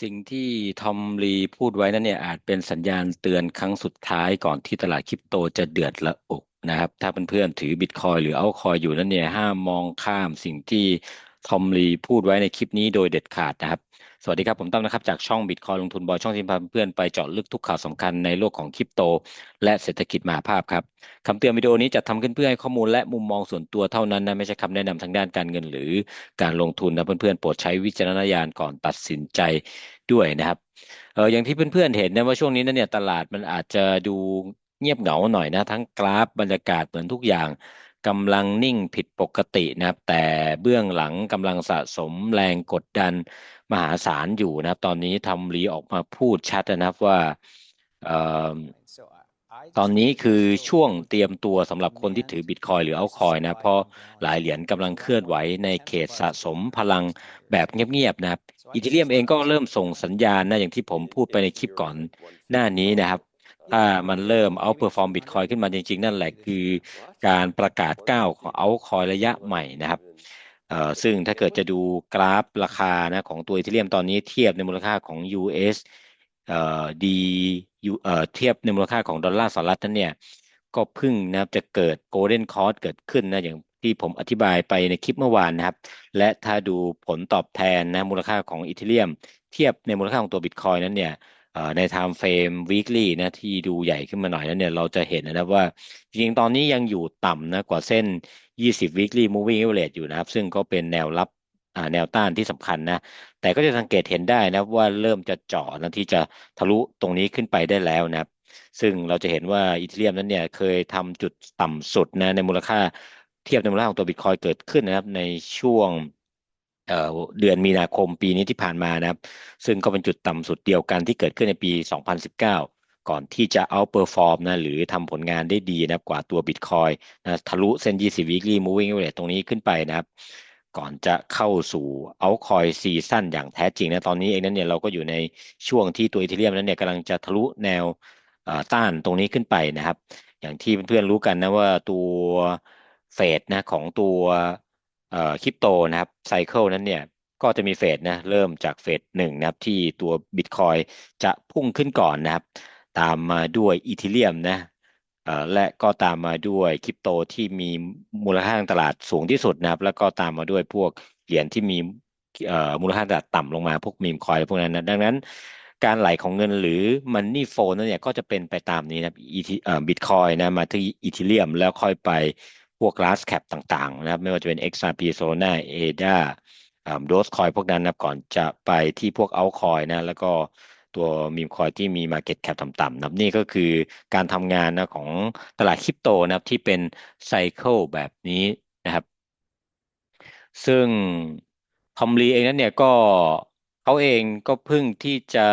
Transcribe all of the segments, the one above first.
สิ่งที่ทอมลีพูดไว้นั้นเนี่ยอาจเป็นสัญญาณเตือนครั้งสุดท้ายก่อนที่ตลาดคริปโตจะเดือดระอุนะครับ ถ้าเพื่อนๆถือบิตคอยหรือเอาคอยอยู่นั้นเนี่ยห้ามมองข้ามสิ่งที่ ทอมลีพูดไว้ในคลิปนี้โดยเด็ดขาดนะครับ สวัสดีครับ ผมตั้มนะครับ จากช่องบิตคอยลงทุนบอยช่องที่พาเพื่อนไปเจาะลึกทุกข่าวสำคัญในโลกของคริปโต และเศรษฐกิจมหาภาพครับคำเตือนวิดีโอนี้จะทำขึ้นเพื่อให้ข้อมูลและมุมมองส่วนตัวเท่านั้นนะไม่ใช่คำแนะนำทางด้านการเงินหรือการลงทุนนะเพื่อนๆโปรดใช้วิจารณญาณก่อนตัดสินใจด้วยนะครับเอออย่างที่เพื่อนๆเห็นนะว่าช่วงนี้นั้นเนี่ยตลาดมันอาจจะดูเงียบเหงาหน่อยนะทั้งกราฟบรรยากาศเหมือนทุกอย่าง กำลังนิ่งผิดปกตินะครับ แต่เบื้องหลังกำลังสะสมแรงกดดันมหาศาลอยู่นะครับ ตอนนี้ทำรีออกมาพูดชัดนะครับว่าออตอนนี้คือช่วงเตรียมตัวสำหรับคนที่ถือบิตคอยหรือเอาคอยนะเพราะหลายเหรียญกำลังเคลื่อนไหวในเขตสะสมพลังแบบเงียบๆนะครับอีเทเรียมเองก็เริ่มส่งสัญญาณนะอย่างที่ผมพูดไปในคลิปก่อนหน้านี้นะครับ ถ้ามันเริ่มเอาเปอร์ฟอร์มบิตคอยขึ้นมาจริง ๆ นั่นแหละคือการประกาศก้าวของเอาคอยระยะใหม่นะครับซึ่งถ้าเกิดจะดูกราฟราคานะของตัวอีเทเรียมตอนนี้เทียบในมูลค่าของ US เอ่อดีเอ่อเทียบในมูลค่าของดอลลาร์สหรัฐนั้นเนี่ยก็พึ่งนะครับจะเกิดโกลเด้นคอร์สเกิดขึ้นนะอย่างที่ผมอธิบายไปในคลิปเมื่อวานนะครับ และถ้าดูผลตอบแทนนะมูลค่าของอีเทเรียม เทียบในมูลค่าของตัวบิตคอยนั้นเนี่ย ในไทม์เฟรม weekly นะที่ดูใหญ่ขึ้นมาหน่อยแล้วเนี่ยเราจะเห็นนะว่าจริงๆตอนนี้ยังอยู่ต่ำนะกว่าเส้น 20 weekly moving average อยู่นะครับ ซึ่งก็เป็นแนวรับแนวต้านที่สำคัญนะ แต่ก็จะสังเกตเห็นได้นะว่าเริ่มจะเจาะนะที่จะทะลุตรงนี้ขึ้นไปได้แล้วนะครับ ซึ่งเราจะเห็นว่าอีเทเรียมนั้นเนี่ยเคยทำจุดต่ำสุดนะในมูลค่าเทียบในมูลค่าของตัวบิตคอยเกิดขึ้นนะครับในช่วง เดือนมีนาคมปีนี้ที่ผ่านมานะครับ ซึ่งก็เป็นจุดต่ำสุดเดียวกันที่เกิดขึ้นในปี 2019 ก่อนที่จะเอาเปอร์ฟอร์มนะหรือทำผลงานได้ดีนะกว่าตัวบิตคอยนะทะลุเส้น 20 weekly moving average ตรงนี้ขึ้นไปนะครับ ก่อนจะเข้าสู่เอาคอยซีซั่นอย่างแท้จริงนะตอนนี้เองนั้นเนี่ยเราก็อยู่ในช่วงที่ตัวอีเทเรียมนั้นเนี่ยกำลังจะทะลุแนวต้านตรงนี้ขึ้นไปนะครับ อย่างที่เพื่อนๆรู้กันนะว่าตัวเฟดนะของตัว คริปโตนะครับไซเคิลนั้นเนี่ยก็จะมีเฟสนะเริ่มจากเฟสหนึ่งนะครับที่ตัวบิตคอยจะพุ่งขึ้นก่อนนะครับ ตามมาด้วยอีเทเรียมนะและก็ตามมาด้วยคริปโตที่มีมูลค่าทางตลาดสูงที่สุดนะครับ แล้วก็ตามมาด้วยพวกเหรียญที่มีมูลค่าตลาดต่ำลงมาพวกมีมคอยพวกนั้นนะดังนั้น การไหลของเงินหรือมันนี่โฟนนั่นเนี่ยก็จะเป็นไปตามนี้นะบิตคอยนะมาที่อีเทเรียมแล้วค่อยไป พวก large cap ต่างๆ นะครับ ไม่ว่าจะเป็น XRP Solana ADA โดสคอยพวกนั้นนะก่อนจะไปที่พวกเอาคอยนะ แล้วก็ตัวมีมคอยที่มี Market Cap ต่ำๆนะนี่ก็คือการทำงานนะของตลาดคริปโตนะครับที่เป็นไซเคิลแบบนี้นะครับ ซึ่งทอมลีเองนั้นเนี่ยก็เขาเองก็เพิ่งที่จะ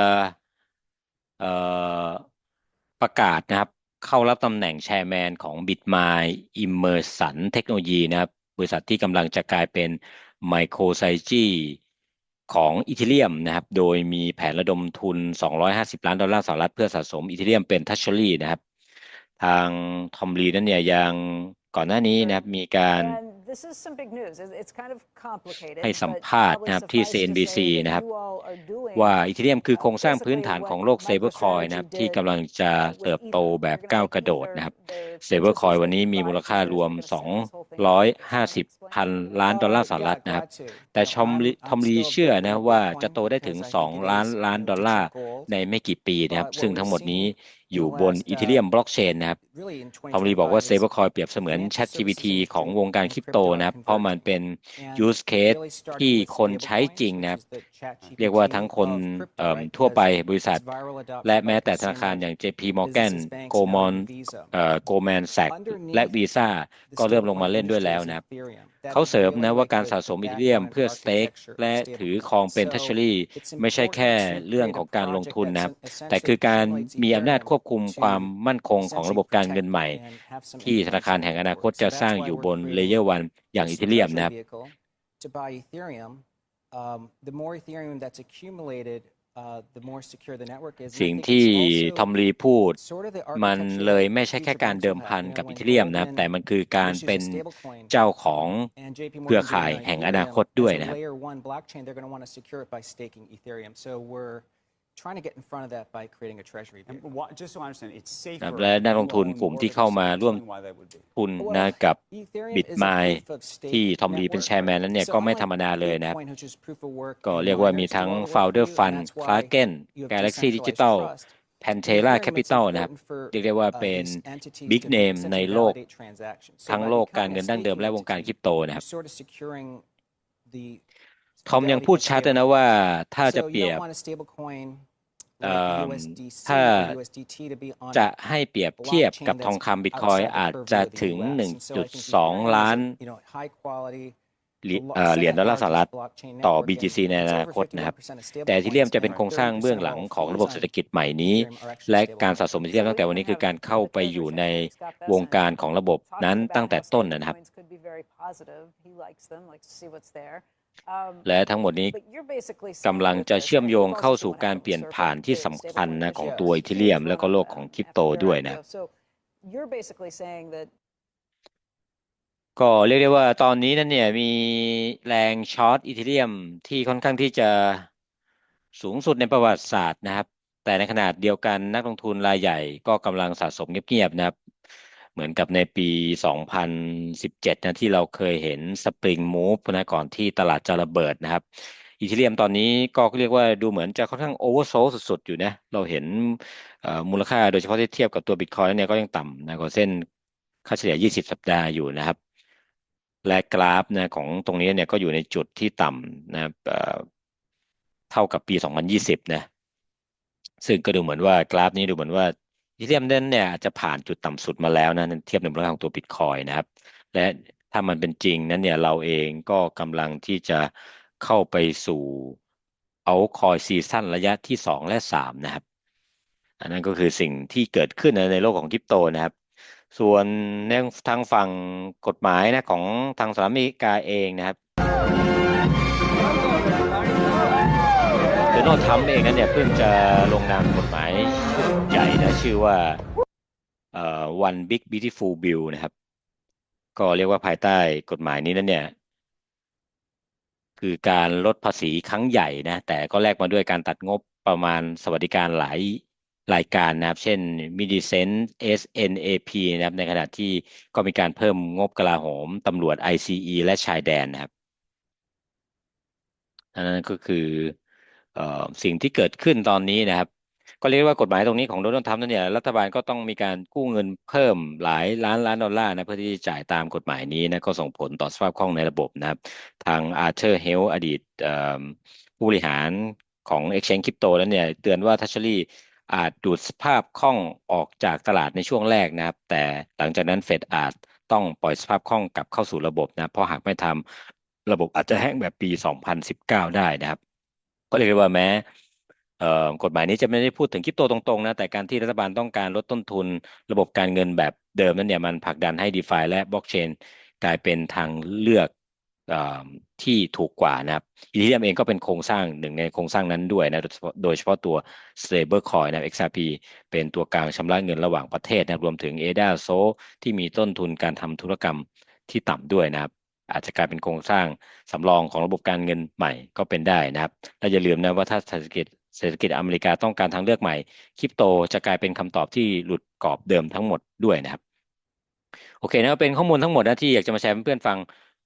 ประกาศนะครับ เข้ารับตำแหน่งแชร์แมนของ Bitmai Immersion เทคโนโลยีนะครับ บริษัทที่กำลังจะกลายเป็นไมโครไซจีของอีเทเรียมนะครับ โดยมีแผนระดมทุน 250 ล้านดอลลาร์สหรัฐเพื่อสะสมอีเทเรียมเป็นทัชเชอรี่นะครับ ทางทอมลีนั้นเนี่ยยังก่อนหน้านี้นะครับมีการให้สัมภาษณ์นะครับที่ CNBC นะครับว่าอีเทเรียมคือโครงสร้างพื้นฐานของโลกเซเบอร์คอยนะครับที่กำลังจะเติบโตแบบก้าวกระโดดนะครับเซเบอร์คอยวันนี้มีมูลค่ารวม 250พันล้านดอลลาร์สหรัฐนะครับ แต่ชอมทอมลีเชื่อนะว่าจะโตได้ถึง 2 ล้านล้านดอลลาร์ในไม่กี่ปีนะครับ ซึ่งทั้งหมดนี้อยู่บนอีเทเรียมบล็อกเชนนะครับทอมลีบอกว่าเซเบอร์คอยเปรียบเสมือน Chat GPT ของวงการคริปโตนะครับ เพราะมันเป็น use case ที่คนใช้จริงนะครับ เรียกว่าทั้งคนทั่วไปบริษัท และแม้แต่ธนาคารอย่าง JP Morgan Goldman Goldman Sachs และ Visa ก็เริ่มลงมาเล่นด้วยแล้วนะครับ เขาเสริมนะว่าการสะสมอีเทเรียมเพื่อสเต็กและถือครองเป็นทัชเชอรี่ไม่ใช่แค่เรื่องของการลงทุนนะครับ แต่คือการมีอำนาจควบคุมความมั่นคงของระบบการเงินใหม่ ที่ธนาคารแห่งอนาคตจะสร้างอยู่บนเลเยอร์วันอย่างอีเทเรียมนะครับ um, the more Ethereum that's accumulated uh, the more secure the network is. And I สิ่ง think ที่ it's ทอม also ลีพูด sort of the มัน architecture เลย that ไม่ใช่แค่ future การ banks เดิ will มพัน have. You กับ know, อี when เทเรียม Goldman นะครับแต่มันคือการ issues เป็น a stablecoin เจ้าของ and JP เครือ Morgan ข่าย doing on แห่งอนา Ethereum คตด้วย as a นะครับ layer one blockchain, they're going to want to secure it by staking Ethereum. So we're trying to get in front of that by creating a treasury And vehicle. what, just so I understand, it's ครับ safer และ if นักล you งทุน own กลุ่ม more ที่ of it เข้ามา yourself. ร่วม Explain why that would be. ทุน Well, นะกับ Ethereum บิต is ไม a ล์ proof of ที่ stake ทอมลีเป็น network, แชร์แมน right? นั้นเนี่ย So ก็ไม่ unlike ธรรมดาเลยนะครับ Bitcoin, which is proof of work ก็ and เรียกว่ามี miners do ทั้ง all the work for Founder you, and Fund that's why Kraken you have Galaxy decentralized Digital trust. With Pantera Ethereum, it's Capital นะครับ important for เรียกได้ว่า uh, เป็น these entities Big to Name ใน essentially โลก validate transactions. So ทั้ง by โลกการ becoming เงิ a นดั้งเดิม staking และวงการ entity, คริปโตนะครับ you're sort of securing the ทอมยัง fidelity พูด of ชัดเลย stable นะว่าถ้าจะ So เป you รีย don't บ want a stablecoin เอ่ like อ USDC ถ้า or USDT to be on จะ a ให้เปรียบเทียบกับ blockchain ทอง that's คำบิตคอย outside the อาจ purview จะ of the ถึง US. And so I think 1.2 Ethereum ล้าน is a, you know, high quality เหรียญ the lo- เอ่อเหรียญ second ดอลลาร์สหรัฐ largest blockchain ต่อ network, and BTC ในอ it's นา over คตนะครับ51% of แต่อีเทเรียม stablecoins จะเป็น and โครงสร้าง30%เบื้อง of หลัง all ของระ fees บบ on เศรษฐกิจใหม่นี้ Ethereum are actually และการ stablecoins. สะสมอีเทเรียมตั้งแต่วันนี้คือการเข้าไปอยู่ในวงการของระบบนั้นตั้งแต่ต้นนะครับ และทั้งหมดนี้กำลังจะเชื่อมโยงเข้าสู่การเปลี่ยนผ่านที่สำคัญนะของตัวอีเทเรียม และก็โลกของคริปโตด้วยนะครับ You're basically saying that ก็เรียกได้ว่าตอนนี้นั้นเนี่ยมีแรงช็อตอีเทเรียมที่ค่อนข้างที่จะสูงสุดในประวัติศาสตร์นะครับ แต่ในขณะเดียวกันนักลงทุนรายใหญ่ก็กำลังสะสมเงียบๆนะครับ เหมือนกับในปี 2017 นะที่เราเคยเห็นสปริงมูฟนะก่อนที่ตลาดจะระเบิดนะครับอีเทเรียมตอนนี้ก็เรียกว่าดูเหมือนจะค่อนข้างโอเวอร์โซลสุดๆ อยู่นะ เราเห็นมูลค่าโดยเฉพาะที่เทียบกับตัวบิตคอยเนี่ยก็ยังต่ำนะกว่าเส้นค่าเฉลี่ย 20 สัปดาห์อยู่นะครับ และกราฟนะของตรงนี้เนี่ยก็อยู่ในจุดที่ต่ำนะครับเอ่อเท่ากับปี 2020 นะ ซึ่งก็ดูเหมือนว่ากราฟนี้ดูเหมือนว่า อีเทเรียมนั้นเนี่ยอาจจะผ่านจุดต่ำสุดมาแล้วนะเทียบในมูลค่าของตัวบิตคอยนะครับ และถ้ามันเป็นจริงนั้นเนี่ยเราเองก็กำลังที่จะเข้าไปสู่เอาคอยซีซั่นระยะที่ 2 และ 3 นะครับ อันนั้นก็คือสิ่งที่เกิดขึ้นในโลกของคริปโตนะครับ ส่วนในทางฝั่งกฎหมายนะของทางสหรัฐอเมริกาเองนะครับ โนัลด์ทรัมป์เองนั้นเนี่ยเพิ่งจะลงนามกฎหมายชุดใหญ่นะชื่อว่าเอ่อ One Big Beautiful Bill นะครับ ก็เรียกว่าภายใต้กฎหมายนี้นั้นเนี่ย คือการลดภาษีครั้งใหญ่นะ แต่ก็แลกมาด้วยการตัดงบประมาณสวัสดิการหลายรายการนะครับ เช่น Midicent SNAP นะครับ ในขณะที่ก็มีการเพิ่มงบกลาโหมตำรวจ ICE และชายแดนนะครับอันนั้นก็คือ สิ่งที่เกิดขึ้นตอนนี้นะครับ ก็เรียกว่ากฎหมายตรงนี้ของโดนัลด์ทรัมป์นั้นเนี่ยรัฐบาลก็ต้องมีการกู้เงินเพิ่มหลายล้านล้านดอลลาร์นะเพื่อที่จะจ่ายตามกฎหมายนี้นะก็ส่งผลต่อสภาพคล่องในระบบนะครับ ทางอาร์เธอร์เฮลอดีตผู้บริหารของ Exchange Crypto นั้นเนี่ยเตือนว่าทัชลี่อาจดูดสภาพคล่องออกจากตลาดในช่วงแรกนะครับ แต่หลังจากนั้นเฟดอาจต้องปล่อยสภาพคล่องกลับเข้าสู่ระบบนะเพราะหากไม่ทำระบบอาจจะแห้งแบบปี 2019 ได้นะครับ ก็เรียกได้ว่าแม้กฎหมายนี้จะไม่ได้พูดถึงคริปโตตรงๆนะแต่การที่รัฐบาลต้องการลดต้นทุนระบบการเงินแบบเดิมนั้นเนี่ยมันผลักดันให้ DeFi และบล็อกเชนกลายเป็นทางเลือกอที่ถูกกว่านะครับอีเทียมเองก็เป็นโครงสร้างหนึ่งในโครงสร้างนั้นด้วยนะโดยเฉพาะโดยเฉพาะตัว Stablecoin นะ XRP เป็นตัวกลางชำระเงินระหว่างประเทศนะรวมถึง ADA s o ที่มีต้นทุนการทำธุรกรรมที่ต่ำด้วยนะครับ อาจจะกลายเป็นโครงสร้างสำรองของระบบการเงินใหม่ก็เป็นได้นะครับและอย่าลืมนะว่าถ้าเศรษฐกิจเศรษฐกิจอเมริกาต้องการทางเลือกใหม่คริปโตจะกลายเป็นคำตอบที่หลุดกรอบเดิมทั้งหมดด้วยนะครับ โอเคนะเป็นข้อมูลทั้งหมดนะที่อยากจะมาแชร์เพื่อนๆฟัง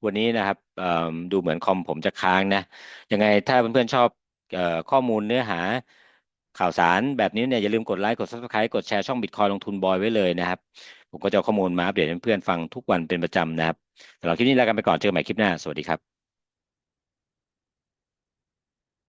วันนี้นะครับดูเหมือนคอมผมจะค้างนะยังไงถ้าเพื่อนๆชอบออข้อมูลเนื้อหาข่าวสารแบบนี้เนี่ยอย่าลืมกดไลค์กด subscribe กดแชร์ช่องบิตคอยลงทุนบอยไว้เลยนะครับ ผมก็จะเอาข้อมูลมาอัปเดตให้เพื่อนๆฟังทุกวันเป็นประจำนะครับสำหรับคลิปนี้ลากันไปก่อนเจอกันใหม่คลิปหน้า สวัสดีครับ